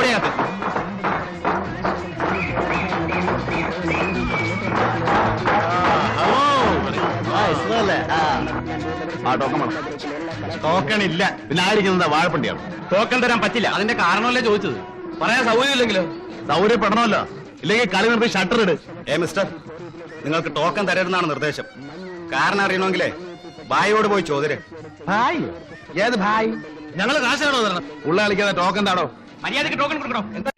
ഓടിയകത്ത്. ആ token token ഇല്ല പിന്നെ ആയിരിക്കുന്നത് വാഴപ്പണ്ടിയാണ്. ടോക്കൺ തരാൻ പറ്റില്ല. അതിന്റെ കാരണമല്ലേ ചോദിച്ചത്? പറയാൻ സൗകര്യമില്ലെങ്കിലോ? സൗകര്യപ്പെടണമല്ലോ. ഇല്ലെങ്കിൽ കളി നിർത്തി ഷട്ടർ ഇട്. ഏ മിസ്റ്റർ നിങ്ങൾക്ക് ടോക്കൺ തരരുതെന്നാണ് നിർദ്ദേശം. കാരണം അറിയണമെങ്കിലേ ഭായിയോട് പോയി ചോദ്യരെ ഭായ്? ഏത് ഭായ്? ഞങ്ങൾ കാശാണോ തരണം ഉള്ള കളിക്കാതെ ടോക്കൺ താടോ? മര്യാദയ്ക്ക് ടോക്കൺ കൊടുക്കണോ? എന്താ?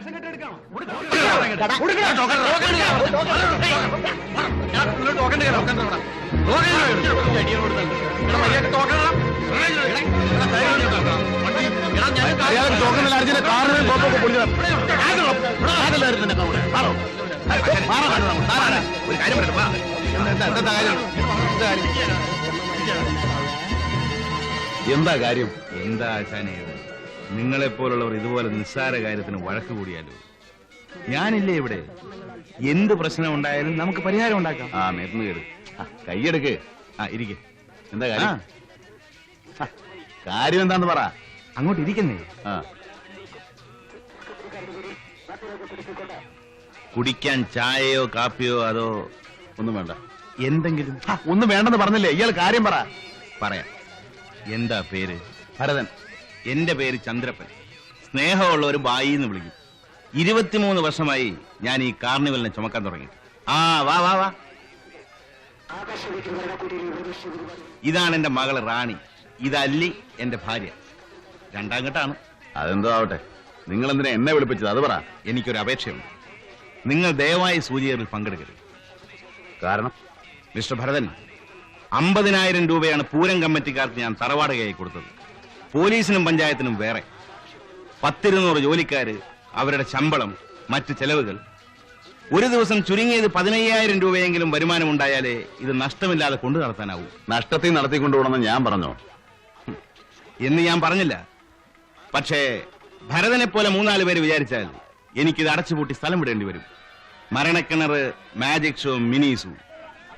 ഒരു കാര്യം പറയട്ടെ. എന്താ, എന്താ, എന്താ കാര്യം? എന്താ കാര്യം? എന്താ കാര്യം? എന്താ ആശാനെ നിങ്ങളെ പോലുള്ളവർ ഇതുപോലെ നിസ്സാര കാര്യത്തിന് വഴക്ക് കൂടിയാലോ? ഞാനില്ലേ ഇവിടെ? എന്ത് പ്രശ്നം ഉണ്ടായാലും നമുക്ക് പരിഹാരം ഉണ്ടാക്കാം. ആ മേർന്ന് കേട്. കൈയെടുക്ക്. ആ ഇരിക്കെ. എന്താ കാര്യം? കാര്യം എന്താന്ന് പറ. അങ്ങോട്ട് ഇരിക്കുന്നേ. ആ. കുടിക്കാൻ ചായയോ കാപ്പിയോ അതോ ഒന്നും വേണ്ട. എന്തെങ്കിലും? ഒന്നും വേണ്ടെന്ന് പറഞ്ഞില്ലേ? ഇയാൾ കാര്യം പറ. പറയാം. എന്താ പേര്? ഭരതൻ. എന്റെ പേര് ചന്ദ്രപ്പൻ. സ്നേഹമുള്ള ഒരു ബായി എന്ന് വിളിക്കും. ഇരുപത്തിമൂന്ന് വർഷമായി ഞാൻ ഈ കാർണിവലിനെ ചുമക്കാൻ തുടങ്ങി. ആ വാ വാ വാ. ഇതാണ് എന്റെ മകൾ റാണി. ഇതല്ലി എന്റെ ഭാര്യ. രണ്ടാം ഘട്ടാണ് അതെന്തോ ആവട്ടെ. നിങ്ങൾ എന്തിനാ എന്നെ വിളിപ്പിച്ചത്? അത് പറ. എനിക്കൊരു അപേക്ഷയുണ്ട്. നിങ്ങൾ ദയവായി സൂചികറിൽ പങ്കെടുക്കരുത്. കാരണം? മിസ്റ്റർ ഭരതൻ അമ്പതിനായിരം രൂപയാണ് പൂരം കമ്മിറ്റിക്കാർക്ക് ഞാൻ തറവാടകയായി കൊടുത്തത്. പോലീസിനും പഞ്ചായത്തിനും വേറെ. പത്തിരുന്നൂറ് ജോലിക്കാര് അവരുടെ ശമ്പളം മറ്റ് ചെലവുകൾ. ഒരു ദിവസം ചുരുങ്ങിയത് പതിനയ്യായിരം രൂപയെങ്കിലും വരുമാനം ഉണ്ടായാലേ ഇത് നഷ്ടമില്ലാതെ കൊണ്ടു നടത്താനാവൂ. നഷ്ടത്തിൽ നടത്തിക്കൊണ്ടുപോകണമെന്ന് ഞാൻ പറഞ്ഞോ? എന്ന് ഞാൻ പറഞ്ഞില്ല. പക്ഷേ ഭരതനെ പോലെ മൂന്നാൽ പേര് വിചാരിച്ചാൽ എനിക്കിത് അടച്ചുപൂട്ടി സ്ഥലം വിടേണ്ടി വരും. മരണക്കിണർ മാജിക് ഷോ മിനീസു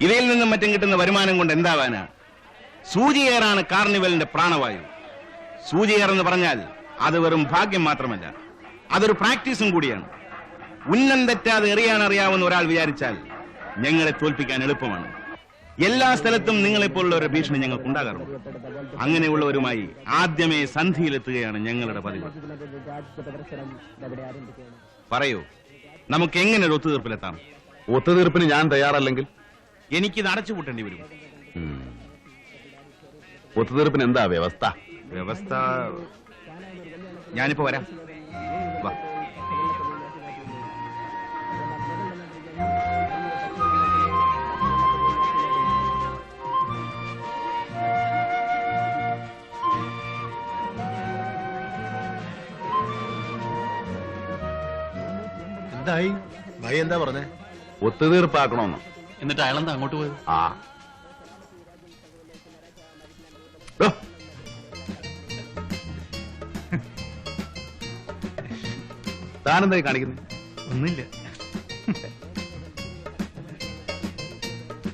ഇവയിൽ നിന്നും മറ്റും കിട്ടുന്ന വരുമാനം കൊണ്ട് എന്താവാനാ? സൂചിയേറാണ് കാർണിവലിന്റെ പ്രാണവായു. സൂചിയേർ എന്ന് പറഞ്ഞാൽ അത് വെറും ഭാഗ്യം മാത്രമല്ല. അതൊരു പ്രാക്ടീസും കൂടിയാണ്. ഉന്നം തെറ്റാതെ എറിയാൻ അറിയാവുന്ന ഒരാൾ വിചാരിച്ചാൽ ഞങ്ങളെ തോൽപ്പിക്കാൻ എളുപ്പമാണ്. എല്ലാ സ്ഥലത്തും നിങ്ങളെപ്പോലുള്ള ഒരു ഭീഷണി ഞങ്ങൾക്ക് ഉണ്ടാകാറുണ്ട്. അങ്ങനെയുള്ളവരുമായി ആദ്യമേ സന്ധിയിലെത്തുകയാണ് ഞങ്ങളുടെ പതിവ്. പറയൂ നമുക്ക് എങ്ങനെ ഒരു ഒത്തുതീർപ്പിലെത്താം? ഒത്തുതീർപ്പിന് ഞാൻ തയ്യാറല്ലെങ്കിൽ? എനിക്കിത് അടച്ചുപൂട്ടേണ്ടി വരും. ഒത്തുതീർപ്പിന് എന്താ വ്യവസ്ഥ? വ്യവസ്ഥ. ഞാനിപ്പോ വരാം. വാ. എന്തായി? ഭയ എന്താ പറഞ്ഞേ? ഒത്തുതീർപ്പാക്കണമെന്ന് എന്നിട്ട് അയാളെന്താ അങ്ങോട്ട് പോയത്? ആ. താനെന്തായി കാണിക്കുന്നത് ഒന്നുമില്ല.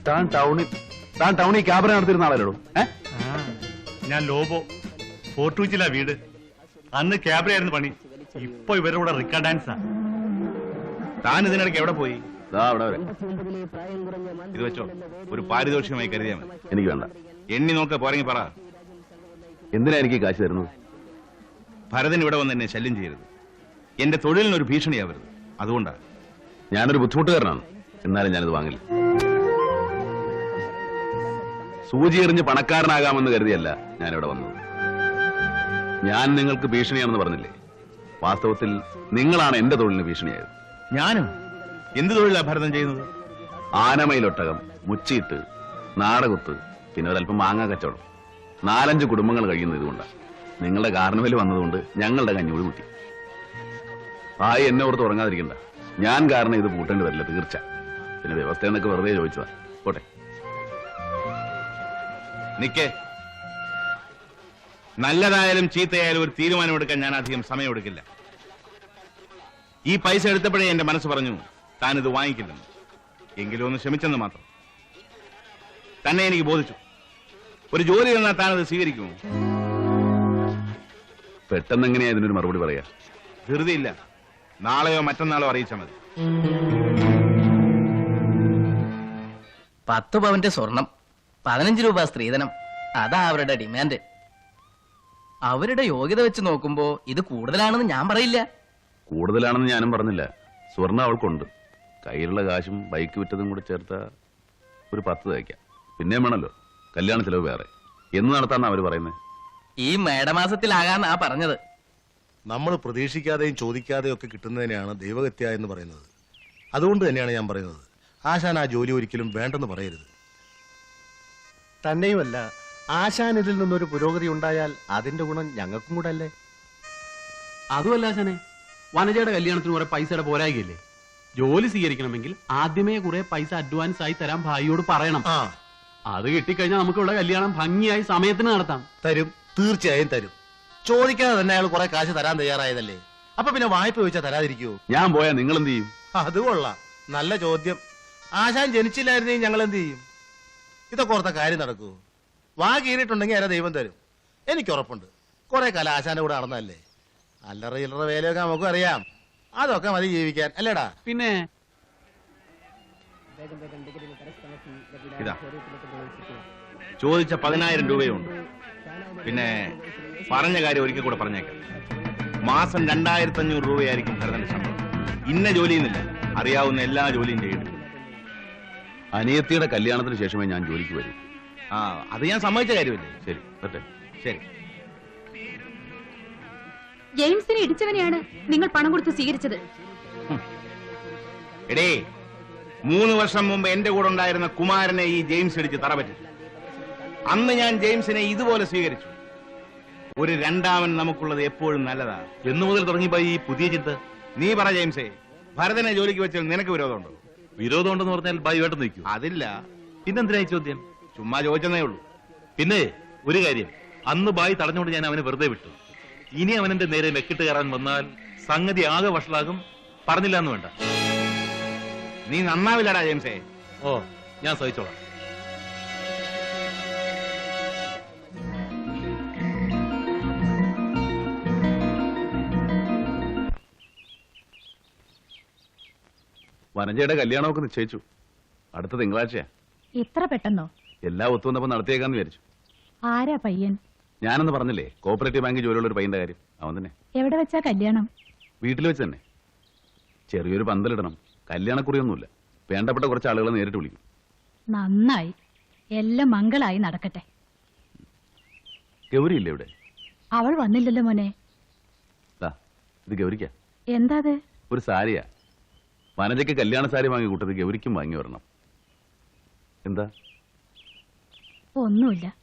താൻ ടൗണിൽ താൻ ടൗണിൽ ക്യാബറ നടത്തിയിരുന്ന ആളല്ലോ ഞാൻ ലോബോ. ഫോർട്ടൂച്ചിലാ വീട്. അന്ന് ക്യാബറയായിരുന്നു പണി. ഇപ്പൊ ഇവരുടെ കൂടെ റിക്ക ഡാൻസാ താൻ ഇതിനിടയ്ക്ക് എവിടെ പോയി? ദാ അവിടെ വരെ. ഇത് വെച്ചോ. ഒരു പാരിതോഷികമായി കരുതിയാ മതി. എനിക്ക് വേണ്ട. എണ്ണി നോക്ക പോരെങ്കിൽ പറ. എന്തിനാ എനിക്ക് കാശ് തരുന്നത്? ഭരതൻ ഇവിടെ വന്ന് എന്നെ ശല്യം ചെയ്യരുത്. എന്റെ തൊഴിലിനൊരു ഭീഷണിയാവരുത്. അതുകൊണ്ടാ. ഞാനൊരു ബുദ്ധിമുട്ടുകാരനാണ്. എന്നാലും ഞാനിത് വാങ്ങില്ല. സൂചി എറിഞ്ഞ് പണക്കാരനാകാമെന്ന് കരുതിയല്ല ഞാനിവിടെ വന്നത്. ഞാൻ നിങ്ങൾക്ക് ഭീഷണിയാണെന്ന് പറഞ്ഞില്ലേ? വാസ്തവത്തിൽ നിങ്ങളാണ് എന്റെ തൊഴിലിന് ഭീഷണിയായത്. ഞാനും. എന്ത് തൊഴിലാ ഭരതൻ ചെയ്യുന്നത്? ആനമയിലൊട്ടകം മുച്ചിയിട്ട് നാടകുത്ത് പിന്നെ ഒരല്പം മാങ്ങ കച്ചവടം. നാലഞ്ച് കുടുംബങ്ങൾ കഴിയുന്ന ഇതുകൊണ്ടാണ് നിങ്ങളുടെ കാർണിവൽ വന്നതുകൊണ്ട് ഞങ്ങളുടെ കഞ്ഞൂടി മുട്ടി ആയി എന്നെ ഓർത്ത് ഉറങ്ങാതിരിക്കണ്ട. ഞാൻ കാരണം ഇത് പൂട്ടേണ്ടി വരില്ല തീർച്ച. പിന്നെ വ്യവസ്ഥ എന്നൊക്കെ വെറുതെ ചോദിച്ചതാ. പോട്ടെ. നിക്കേ. നല്ലതായാലും ചീത്തയായാലും ഒരു തീരുമാനമെടുക്കാൻ ഞാൻ അധികം സമയമെടുക്കില്ല ഈ പൈസ എടുത്തപ്പോഴേ എന്റെ മനസ്സ് പറഞ്ഞു താനിത് വാങ്ങിക്കില്ലെന്ന്. എങ്കിലും ഒന്ന് ക്ഷമിച്ചെന്ന് മാത്രം. തന്നെ എനിക്ക് ബോധിച്ചു. ഒരു ജോലി തന്നാൽ താനത് സ്വീകരിക്കുമോ? പെട്ടെന്ന് എങ്ങനെയാ ഇതിനൊരു മറുപടി പറയാ? ധൃതിയില്ല. നാളെയോ മറ്റന്നാളോ അറിയിച്ചാൽ മതി. പത്ത് പവന്റെ സ്വർണം പതിനഞ്ച് രൂപ സ്ത്രീധനം അതാ അവരുടെ ഡിമാൻഡ്. അവരുടെ യോഗ്യത വെച്ച് നോക്കുമ്പോ ഇത് കൂടുതലാണെന്ന് ഞാൻ പറയില്ല. കൂടുതലാണെന്ന് ഞാനും പറഞ്ഞില്ല. സ്വർണ അവൾക്കുണ്ട്. കയ്യിലുള്ള കാശും ബൈക്ക് വിറ്റതും കൂടെ ചേർത്ത ഒരു പത്ത് തയ്ക്കാം. പിന്നെ വേണമല്ലോ കല്യാണ ചെലവ് വേറെ. എന്ന് നടത്താന്നാ അവർ പറയുന്നത് ഈ മേടമാസത്തിലാകാന്നാ പറഞ്ഞത്. നമ്മൾ പ്രതീക്ഷിക്കാതെയും ചോദിക്കാതെയും ഒക്കെ കിട്ടുന്നതിനെയാണ് ദൈവഗത്യ എന്ന് പറയുന്നത്. അതുകൊണ്ട് തന്നെയാണ് ഞാൻ പറയുന്നത്. ആശാൻ ആ ജോലി ഒരിക്കലും വേണ്ടെന്ന് പറയരുത്. തന്നെയുമല്ല ആശാൻ ഇതിൽ നിന്നൊരു പുരോഗതി ഉണ്ടായാൽ അതിന്റെ ഗുണം ഞങ്ങൾക്കും കൂടെ അല്ലേ അതുമല്ല ആശാനെ വനജയുടെ കല്യാണത്തിന് കുറെ പൈസയുടെ പോരായികയില്ലേ? ജോലി സ്വീകരിക്കണമെങ്കിൽ ആദ്യമേ കുറെ പൈസ അഡ്വാൻസ് ആയി തരാൻ ഭായിയോട് പറയണം. ആ. അത് കിട്ടിക്കഴിഞ്ഞാൽ നമുക്കുള്ള കല്യാണം ഭംഗിയായി സമയത്തിന് നടത്താം. തരും. തീർച്ചയായും തരും. ചോദിക്കാതെ തന്നെ അയാൾ കുറെ കാശ് തരാൻ തയ്യാറായതല്ലേ? അപ്പൊ പിന്നെ വായ്പ ചോദിച്ചാൽ തരാതിരിക്കുവോ? ഞാൻ പോയാ നിങ്ങൾ എന്ത് ചെയ്യും? അത് കൊള്ളാം. നല്ല ചോദ്യം. ആശാൻ ജനിച്ചില്ലായിരുന്നെങ്കിൽ ഞങ്ങൾ എന്ത് ചെയ്യും? ഇതൊക്കെ ഓർത്ത കാര്യം നടക്കൂ. വാ കീറിയിട്ടുണ്ടെങ്കിൽ ആരാ ദൈവം തരും. എനിക്ക് ഉറപ്പുണ്ട്. കുറെ കാലം ആശാന്റെ കൂടെ നടന്നല്ലേ അല്ലറ ചില്ലറ വേലയൊക്കെ നമുക്കും അറിയാം അതൊക്കെ മതി ജീവിക്കാൻ. അല്ലേടാ? പിന്നെ ഇതാ. ചോദിച്ച പതിനായിരം രൂപയുണ്ട്. പിന്നെ പറഞ്ഞ കാര്യം ഒരിക്കൽ കൂടെ പറഞ്ഞേക്കാം. മാസം രണ്ടായിരത്തി അഞ്ഞൂറ് രൂപയായിരിക്കും ഭരതന്റെ ശമ്പളം. ഇന്ന ജോലിയെന്നില്ല അറിയാവുന്ന എല്ലാ ജോലിയും ചെയ്യും അനിയത്തിയുടെ കല്യാണത്തിന് ശേഷമേ ഞാൻ ജോലിക്ക് വരൂ. ആ അത് ഞാൻ സമ്മതിച്ച കാര്യമല്ലേ? ശരി പറ്റേ. ശരി. ജെയിംസിനെ ഇടിച്ചവനെയാണ് നിങ്ങൾ പണം കൊടുത്ത് സ്വീകരിച്ചത്. എടേ മൂന്ന് വർഷം മുമ്പ് എന്റെ കൂടെ ഉണ്ടായിരുന്ന കുമാരനെ ഈ ജെയിംസ് ഇടിച്ച് തറപറ്റി അന്ന് ഞാൻ ജെയിംസിനെ ഇതുപോലെ സ്വീകരിച്ചു. ഒരു രണ്ടാമൻ നമുക്കുള്ളത് എപ്പോഴും നല്ലതാണ് എന്നു മുതൽ തുടങ്ങിപ്പോയി ഈ പുതിയ ചിന്ത. നീ പറ ജെയിംസേ ഭരതനെ ജോലിക്ക് വെച്ചാൽ നിനക്ക് വിരോധമുണ്ടോ? വിരോധമുണ്ടെന്ന് പറഞ്ഞാൽ ബായുമായിട്ട് നിൽക്കും. അതില്ല. പിന്നെന്തിനായി ചോദ്യം? ചുമ്മാ ചോദിച്ചതേ ഉള്ളൂ. പിന്നെ ഒരു കാര്യം. അന്ന് ബായി തടഞ്ഞുകൊണ്ട് ഞാൻ അവനെ വെറുതെ വിട്ടു. ഇനി അവനെന്റെ നേരെ മെക്കിട്ട് കയറാൻ വന്നാൽ സംഗതി ആകെ വഷളാകും. പറഞ്ഞില്ല എന്ന് വേണ്ട. നീ നന്നാവില്ലടാ ജെയിംസേ. ഓ ഞാൻ സഹിച്ചോളാം. വനജയുടെ കല്യാണമൊക്കെ നിശ്ചയിച്ചു. അടുത്ത തിങ്കളാഴ്ചയാ. ഇത്ര പെട്ടെന്നോ? എല്ലാ ഒത്തുവന്നപ്പോ നടത്തിയേക്കാന്ന് വിചാരിച്ചു. ആരാ പയ്യൻ? ഞാനെന്ന് പറഞ്ഞില്ലേ കോപ്പറേറ്റീവ് ബാങ്ക് ജോലിയുള്ള ഒരു പയ്യന്റെ കാര്യം. അവൻ തന്നെ. എവിടെ വെച്ചാ കല്യാണം? വീട്ടിൽ വെച്ച് തന്നെ. ചെറിയൊരു പന്തലിടണം. കല്യാണക്കുറിയൊന്നുമില്ല. വേണ്ടപ്പെട്ട കുറച്ച് ആളുകളെ നേരിട്ട് വിളിക്കും. നന്നായി. എല്ലാം മംഗളായി നടക്കട്ടെ. ഗൗരി ഇല്ലേ ഇവിടെ? അവൾ വന്നില്ലല്ലോ മോനെ. ഇത് ഗൗരിക്ക. എന്താ അത്? ഒരു സാരിയാ. വനജയ്ക്ക് കല്യാണ സാരി വാങ്ങി കൂട്ടത് ഗൗരിക്കും വാങ്ങി വരണം. എന്താ? ഒന്നുമില്ല.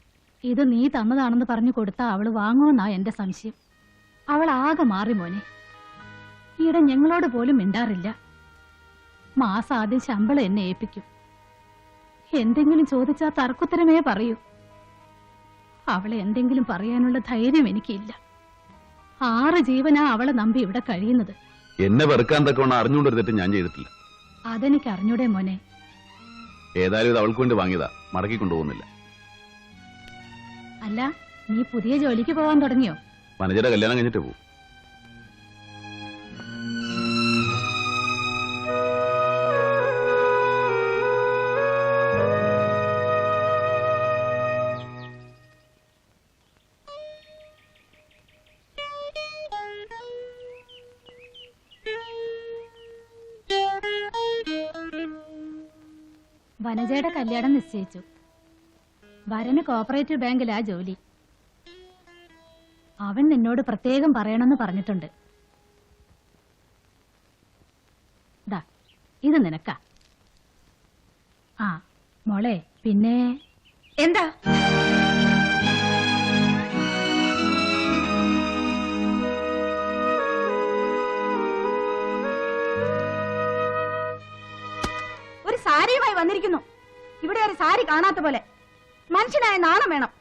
ഇത് നീ തന്നതാണെന്ന് പറഞ്ഞു കൊടുത്താ അവൾ വാങ്ങുമെന്നാ എന്റെ സംശയം. അവൾ ആകെ മാറി മോനെ. ഈടെ ഞങ്ങളോട് പോലും മിണ്ടാറില്ല. മാസം ആദ്യം ശമ്പളം എന്നെ ഏൽപ്പിക്കും. എന്തെങ്കിലും ചോദിച്ചാൽ തർക്കുത്തരമേ പറയൂ. അവളെ എന്തെങ്കിലും പറയാനുള്ള ധൈര്യം എനിക്കില്ല. ആറ് ജീവനാ അവളെ നമ്പി ഇവിടെ കഴിയുന്നത്. എന്നെ വെറുക്കാൻ തക്കവണ്ണം അറിഞ്ഞുകൊണ്ടിരുന്നിട്ട് ഞാൻ ചെയ്തിട്ടില്ല. അതെനിക്ക് അറിഞ്ഞൂടെ മോനെ? ഏതായാലും ഇത് അവൾക്ക് വേണ്ടി വാങ്ങിയതാ. മടക്കി കൊണ്ടുപോകുന്നില്ല. അല്ല നീ പുതിയ ജോലിക്ക് പോവാൻ തുടങ്ങിയോ? വനജയുടെ കല്യാണം കഴിഞ്ഞിട്ട് പോകും വനജയുടെ കല്യാണം നിശ്ചയിച്ചു. വരന് കോപ്പറേറ്റീവ് ബാങ്കിലാ ജോലി. അവൻ നിന്നോട് പ്രത്യേകം പറയണമെന്ന് പറഞ്ഞിട്ടുണ്ട്. ദാ ഇത് നിനക്ക. ആ മോളെ പിന്നെ? എന്താ? വന്നിരിക്കുന്നു. ഇവിടെ ഒരു സാരി കാണാത്ത പോലെ. മനുഷ്യനായ നാണം വേണം.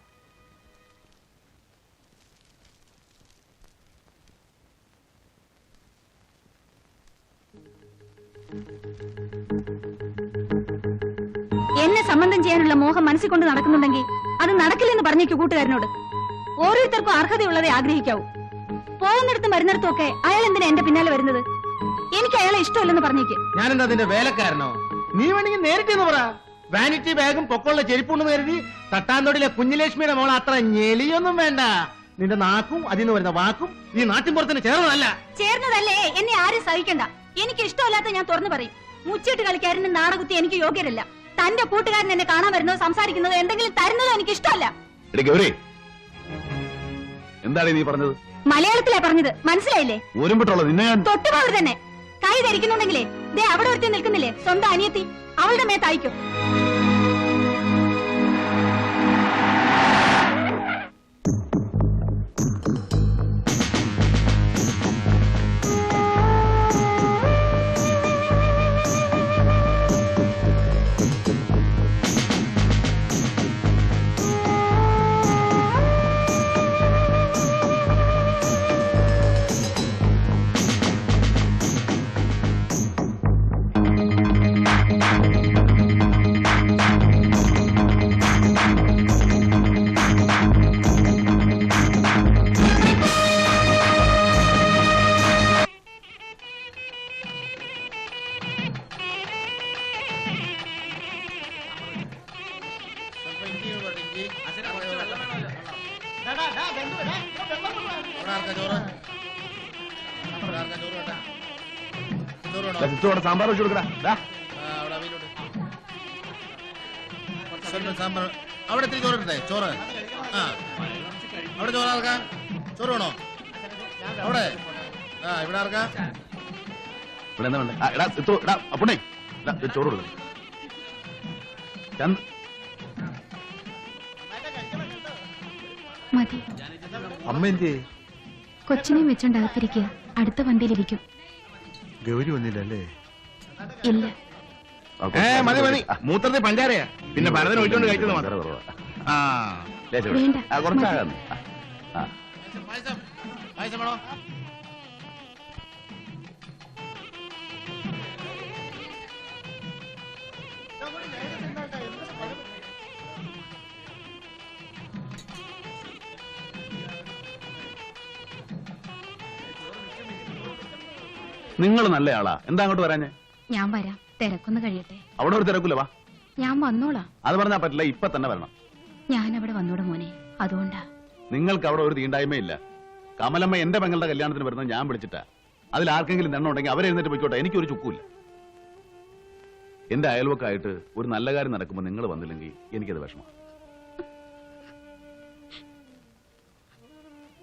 എന്നെ സംബന്ധം ചെയ്യാനുള്ള മോഹം മനസ്സിൽ കൊണ്ട് നടക്കുന്നുണ്ടെങ്കിൽ അത് നടക്കില്ലെന്ന് പറഞ്ഞേക്കു കൂട്ടുകാരനോട്. ഓരോരുത്തർക്കും അർഹതയുള്ളതേ ആഗ്രഹിക്കാവൂ. പോകുന്നിടത്തും വരുന്നിടത്തും ഒക്കെ അയാൾ എന്തിനാ എന്റെ പിന്നാലെ വരുന്നത്? എനിക്ക് അയാളെ ഇഷ്ടമല്ലെന്ന് പറഞ്ഞേക്ക്. ഞാനെന്താ അതിന്റെ വേലക്കാരനോ? നീ വേണമെങ്കിൽ നേരിട്ട് എന്ന് പറ. വാനിറ്റി ബാഗും പൊക്കമുള്ള ചെരുപ്പുണ്ടെന്ന് കരുതി തട്ടാന്തോടിലെ കുഞ്ഞിലക്ഷ്മിയുടെ മോൾ അത്ര ഞെളിയൊന്നും വേണ്ട. നിന്റെ നാക്കും അതിൽ നിന്ന് വരുന്ന വാക്കും ഈ നാട്ടിൻപുറത്തിന് ചേർന്നതല്ല. ചേർന്നതല്ലേ? എന്നെ ആരും സഹിക്കണ്ട. എനിക്ക് ഇഷ്ടമല്ലാത്ത ഞാൻ തുറന്നു പറയും. മുച്ചിട്ട് കളിക്കാരന് നാടകുത്തി എനിക്ക് യോഗ്യരല്ല. തന്റെ കൂട്ടുകാരൻ എന്നെ കാണാൻ വരുന്നത് സംസാരിക്കുന്നത് എന്തെങ്കിലും തരുന്നതോ എനിക്ക് ഇഷ്ടമല്ല. ഗൗരി എന്താണ് നീ പറഞ്ഞത്? മലയാളത്തിലാ പറഞ്ഞത്. മനസ്സിലായില്ലേ? തൊട്ടുപോലെ നിന്നെ ഞാൻ തൊട്ടുപോകർ തന്നെ. കൈ ധരിക്കുന്നുണ്ടെങ്കിലേ അവിടെ ഒരുത്തി നിൽക്കുന്നില്ലേ? സ്വന്തം അനിയത്തി. അവളുടെ മേത്തായിക്കും. ചിത്തോടെ സാമ്പാർ വെച്ച് കൊടുക്കടാ. സാമ്പാർ. അവിടെ ഇത്തിരി ചോറിട്ടെ ചോറ്. ആ. അവിടെ ചോറ് ആർക്കാ? ചോറ് വേണോ? അവിടെ. ആ ഇവിടെ ആർക്കാ? ഇവിടെ എന്താ വേണ്ടേ? ചോറ് കൊടുക്കണം മതി. അമ്മ എന്തേ കൊച്ചിനെയും വെച്ചോണ്ട് അടുത്ത അടുത്ത വണ്ടിയിലിരിക്കും. ഗൗരി വന്നില്ലല്ലേ? ഇല്ല. മതി മതി. മൂത്രത്തിൽ പഞ്ചാരയാ. പിന്നെ ഭരതൻ ഒഴിച്ചോണ്ട് കഴിച്ചത് മാത്രം. വേണ്ട, ആ, കുറച്ചാകാം. ആ, നിങ്ങൾ നല്ലയാളാ എന്താ അങ്ങോട്ട് വരാഞ്ഞേ? ഞാൻ വരാം. തിരക്കൊന്ന് കഴിയട്ടെ. അവിടെ ഒരു തിരക്കില്ല വാ. ഞാൻ വന്നോളാ. അത് പറഞ്ഞാ പറ്റില്ല ഇപ്പൊ തന്നെ വരണം. ഞാൻ അവിടെ വന്നോടെ മോനെ. അതുകൊണ്ടാ. നിങ്ങൾക്ക് അവിടെ ഒരു തീണ്ടായ്മയില്ല കമലമ്മ എന്റെ പെങ്ങളുടെ കല്യാണത്തിന് വരുന്നത് ഞാൻ വിളിച്ചിട്ടാ. അതിൽ ആർക്കെങ്കിലും എണ്ണം ഉണ്ടെങ്കിൽ അവരെ എഴുന്നേറ്റ് പോയിക്കോട്ടെ. എനിക്കൊരു ചുക്കൂല്ല. എന്റെ അയൽവക്കായിട്ട് ഒരു നല്ല കാര്യം നടക്കുമ്പോൾ നിങ്ങൾ വന്നില്ലെങ്കിൽ എനിക്കത് വിഷമം.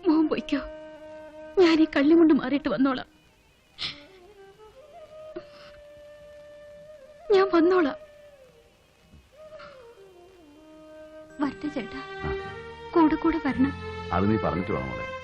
മോൻ പോയിക്കോ. ഞാൻ ഈ കള്ളിമുണ്ട് കൊണ്ട് മാറിയിട്ട് വന്നോളാം. ഞാൻ വന്നോളാം. വരട്ടെ ചേട്ടാ. കൂടെ കൂടെ വരണം. അത് നീ പറഞ്ഞിട്ട് വേണം മോളെ.